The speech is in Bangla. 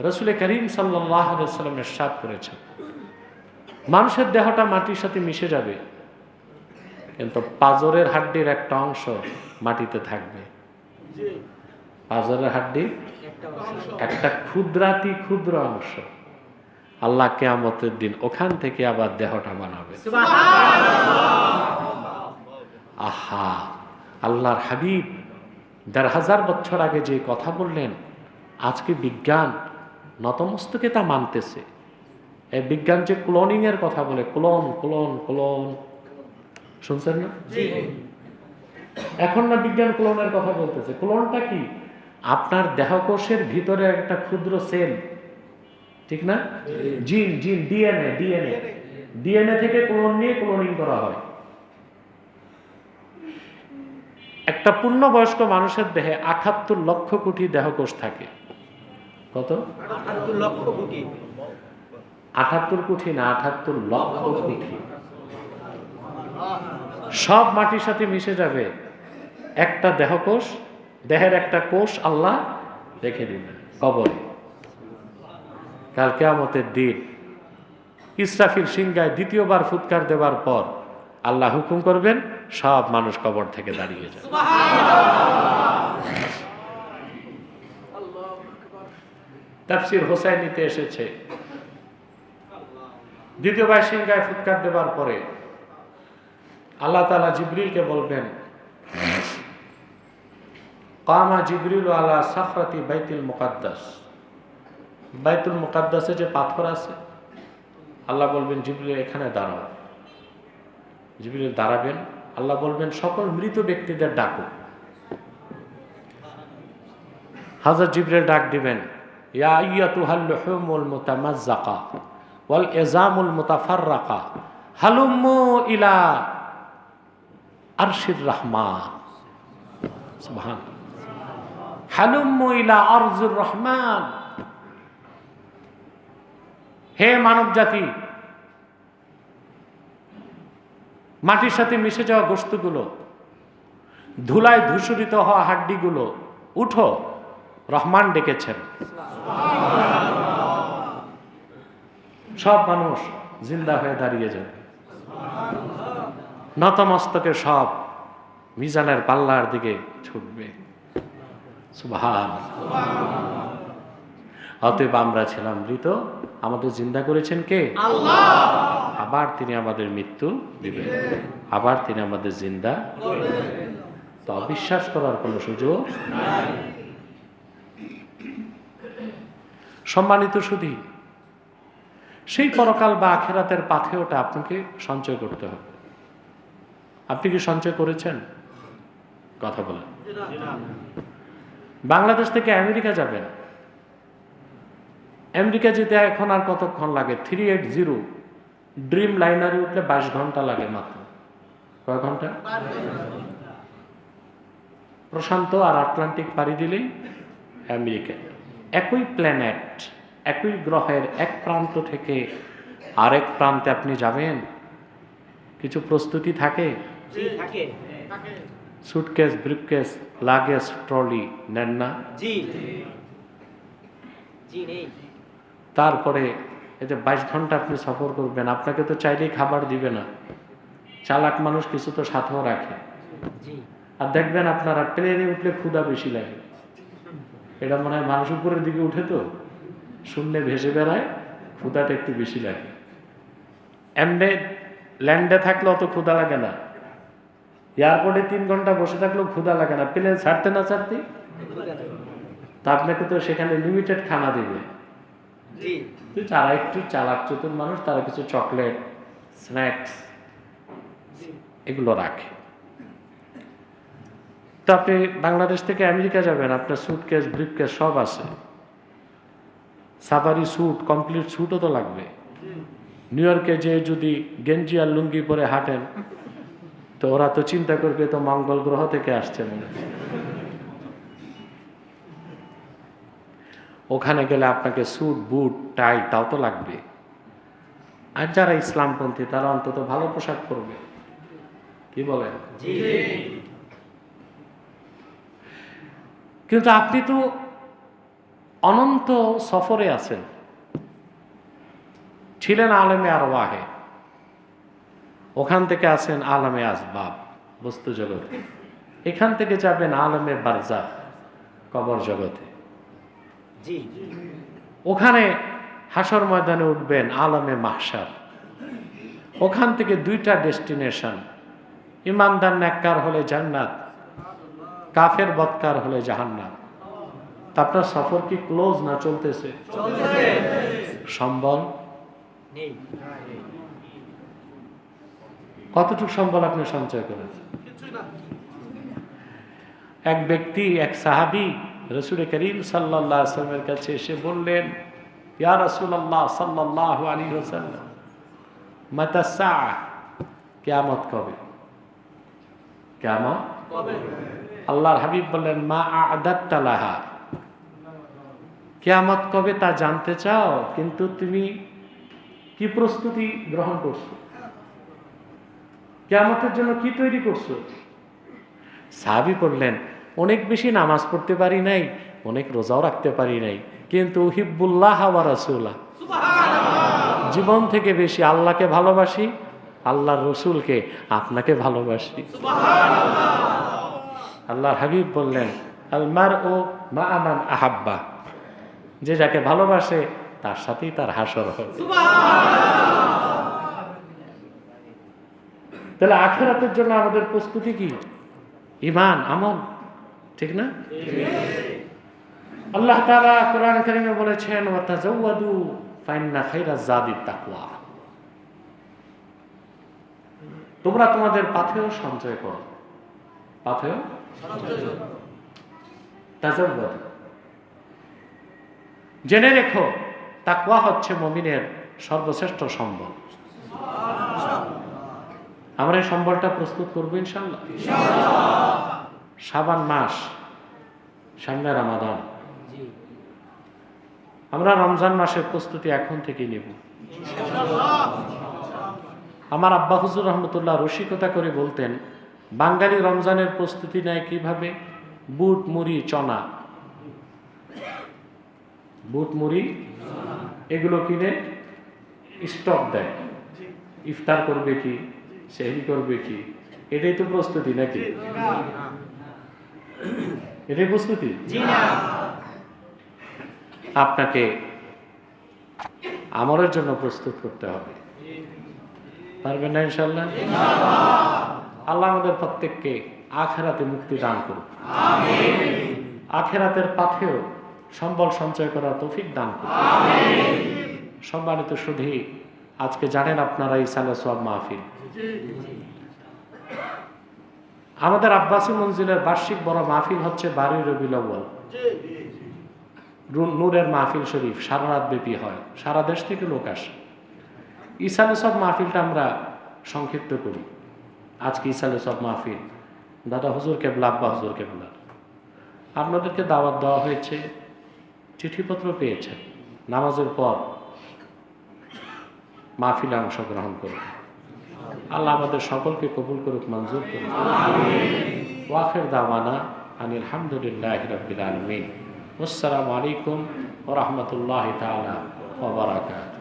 রসুল করিম সাল্লাম এরশাদ করেছেন। মানুষের দেহটা মাটির সাথে মিশে যাবে কিন্তু পাজরের হাড্ডির একটা অংশ মাটিতে থাকবে। পাজরের হাড্ডি একটা ক্ষুদ্রাতি ক্ষুদ্র অংশ। আল্লাহ কেয়ামতের দিন ওখান থেকে আবার দেহটা বানাবে। আহা আল্লাহর হাবিব দেড় হাজার বছর আগে যে কথা বললেন আজকে বিজ্ঞান নতমস্তকে তা মানতেছে। এই বিজ্ঞান যে ক্লোনিং এর কথা বলে ক্লোন ক্লোন ক্লোন শুনছেন না? এখন না বিজ্ঞান ক্লোনের কথা বলতেছে। ক্লোনটা কি? আপনার দেহকোষের ভিতরে একটা ক্ষুদ্র সেল ঠিক না? Gene gene DNA DNA DNA থেকে ক্লোন নিয়ে ক্লোনিং করা হয়। একটা পূর্ণবয়স্ক মানুষের দেহে আঠাত্তর লক্ষ কোটি দেহকোষ থাকে। কত? আটাত্তর লক্ষ কোটি। আঠাত্তর কোটি না আঠাত্তর লক্ষ কোটি। সব মাটির সাথে মিশে যাবে। একটা দেহকোষ দেহের একটা কোষ আল্লাহ রেখে দিবেন কবরে। কাল কেয়ামতের দিন ইসরাফিল সিংগায় দ্বিতীয়বার ফুৎকার দেওয়ার পর আল্লাহ হুকুম করবেন সব মানুষ কবর থেকে দাঁড়িয়ে যাবে। তাফসির হোসাইনিতে এসেছে। দ্বিতীয় দ্বিতীয়বার সিংগায় ফুৎকার দেওয়ার পরে আল্লাহ তালা জিবরিলকে বলবেন, কামা জিবরিল আলা সাফরাতি বাইতুল মুকাদ্দাস। বাইতুল মুকাদ্দাসে যে পাথর আছে, আল্লাহ বলবেন, জিবরিল, এখানে দাঁড়াও। জিবরিল দাঁড়াবেন, আল্লাহ বলবেন, সকল মৃত ব্যক্তিদের ডাকো। হাজার জিবরিল ডাক দিবেন ইলা আরশির রহমান। ইলা আরজুর রহমান। হে মানব জাতি মাটির সাথে মিশে যাওয়া বস্তুগুলো ধুলায় ধূসরিত হওয়া হাড্ডিগুলো, উঠো। রহমান ডেকেছেন। সব মানুষ জিন্দা হয়ে দাঁড়িয়ে যাবে। নতমস্তকে সব মিজানের পাল্লার দিকে ছুটবে। অতএব আমরা ছিলাম মৃত আমাদের জিন্দা করেছেন কে? আবার তিনি আমাদের মৃত্যু দিবেন। আবার তিনি আমাদের জিন্দা তো অবিশ্বাস করার কোনো সুযোগ সম্মানিত শুধু সেই পরকাল বা আখেরাতের পাথেওটা আপনাকে সঞ্চয় করতে হবে। আপনি কি সঞ্চয় করেছেন? কথা বলেন। বাংলাদেশ থেকে আমেরিকা যাবেন। আমেরিকা যেতে এখন আর কতক্ষণ লাগে? থ্রি এইট জিরো ড্রিম লাইনারে উঠলে বাইশ ঘণ্টা লাগে মাত্র। কয় ঘণ্টা? প্রশান্ত আর আটলান্টিক পাড়ি দিলেই আমেরিকা। একই প্ল্যানেট একই গ্রহের এক প্রান্ত থেকে আরেক প্রান্তে আপনি যাবেন? কিছু প্রস্তুতি থাকে? সুটকেস ব্রিফকেস লাগেজ ট্রলি নেন না? তারপরে এই যে বাইশ ঘণ্টা আপনি সফর করবেন আপনাকে তো চাইলেই খাবার দিবে না। চালাক মানুষ কিছু তো সাথেও রাখে। জি। আর দেখবেন আপনারা প্লেনে উঠলে ক্ষুদা বেশি লাগে। এটা মনে হয় মানুষ উপরের দিকে উঠে তো শূন্যে ভেসে বেড়ায় ক্ষুধাটা একটু বেশি লাগে। এমনি ল্যান্ডে থাকলে অত ক্ষুধা লাগে না। এয়ারপোর্টে তিন ঘণ্টা বসে থাকলেও ক্ষুধা লাগে না। প্লেন ছাড়তে না ছাড়তে তা আপনাকে তো সেখানে লিমিটেড খানা দেবে। যারা একটু চালাক চতুর মানুষ তারা কিছু চকলেট স্ন্যাক্স এগুলো রাখে। তো আপনি বাংলাদেশ থেকে আমেরিকা যাবেন, আপনার সুটকেস ব্রিফকেস সব আছে। সাফারি স্যুট কমপ্লিট স্যুটও তো লাগবে। নিউ ইয়র্কে যে যদি গেঞ্জি আর লুঙ্গি পরে হাঁটেন, তো ওরা তো চিন্তা করবে তো মঙ্গল গ্রহ থেকে আসছে মনে ওখানে গেলে আপনাকে স্যুট বুট টাই তাও তো লাগবে। আর যারা ইসলামপন্থী, তারা অন্তত ভালো পোশাক পরবে। কি বলেন? কিন্তু আপনি তো অনন্ত সফরে আছেন। ছিলেন আলমে আর ওয়াহে ওখান থেকে আছেন আলমে আসবাব বস্তু জগতে। এখান থেকে যাবেন আলমে বারজা কবর জগতে। জি। ওখানে হাসর ময়দানে উঠবেন আলমে মাহসার ওখান থেকে দুইটা ডেস্টিনেশন। ইমানদার ন্যাক্কার হলে জান্নাত কাফের বৎকার হলে জাহান্নাত তা আপনার সফর কি ক্লোজ না চলতেছে? সম্বল? কতটুকু সম্বল আপনি সঞ্চয় করেছেন? এক ব্যক্তি এক সাহাবি রসুল করিম সাল্লাহ আসলামের কাছে এসে বললেন ইয়া রসুল্লাহ সাল্লাহ আলী রসাল্লাম মাতাসা কেয়ামত কবে? কবে? আল্লাহর হাবিব বললেন মা আদাত্তালাহা কেয়ামত কবে তা জানতে চাও? কিন্তু তুমি কি প্রস্তুতি গ্রহণ করছ? কেয়ামতের জন্য কি তৈরি করছ? সাহাবি করলেন অনেক বেশি নামাজ পড়তে পারি নাই অনেক রোজাও রাখতে পারি নাই কিন্তু হিব্বুল্লাহ আওয়া রাসুল্লাহ জীবন থেকে বেশি আল্লাহকে ভালোবাসি আল্লাহর রসুলকে আপনাকে ভালোবাসি। আল্লাহর হাবিব বললেন আলমার ও মা আমান আহাব্বা। যে যাকে ভালোবাসে তার সাথেই তার হাসর হবে তাহলে আখেরাতের জন্য আমাদের প্রস্তুতি কি? ইমান আমল ঠিক না? আল্লাহ তাআলা কোরআন কারিমে বলেছেন ওয়া তাজাওয়াদু ফাইন্না খাইরা জাদিত তাকওয়া। তোমরা তোমাদের পাথেও সঞ্চয় করো। পাথেও জেনে রেখো, তাকওয়া হচ্ছে মমিনের সর্বশ্রেষ্ঠ সম্বল। আমরা এই সম্বলটা প্রস্তুত করব ইনশাল্লাহ সাবান মাস, সামনে রামাদান। আমরা রমজান মাসের প্রস্তুতি এখন থেকে নেব। আমার আব্বা হুজুর রহমতুল্লাহ রসিকতা করে বলতেন বাঙালি রমজানের প্রস্তুতি নেয় কীভাবে? বুট মুড়ি চনা। বুট মুড়ি এগুলো কিনে স্টক দেয়। ইফতার করবে কি? সেহরি করবে কি? এটাই তো প্রস্তুতি নাকি? এটাই প্রস্তুতি? আপনাকে আমলের জন্য প্রস্তুত করতে হবে। পারবেন না ইনশাল্লাহ আল্লাহ আমাদের প্রত্যেককে আখেরাতে মুক্তি দান করুক। আখেরাতের পাথেও সম্বল সঞ্চয় করার তৌফিক দান করুন সম্মানিত শুধু আজকে জানেন আপনারা ইসালে সব মাহফিল। আমাদের আব্বাসী মঞ্জিলের বার্ষিক বড় মাহফিল হচ্ছে বারোই রবিউল আউয়াল। নূরের মাহফিল শরীফ সারা রাত ব্যাপী হয় সারা দেশ থেকে লোক আসে। ইসালে সব মাহফিলটা আমরা সংক্ষিপ্ত করি। আজকে ইসালে সব মাহফিল। দাদা হুজুর কেবলা আব্বা হুজুর কেবলা আপনাদেরকে দাওয়াত দেওয়া হয়েছে চিঠিপত্র পেয়েছেন। নামাজের পর মাহফিলে অংশগ্রহণ করুন। আল্লাহ আমাদের সকলকে কবুল করুক মঞ্জুর করুক। ওয়াফের দাওয়ানা আনিল হামদুলিল্লাহ রবিল আলমিন। আসসালামু আলাইকুম ওরহমতুল্লাহ তালা ওবরাকাত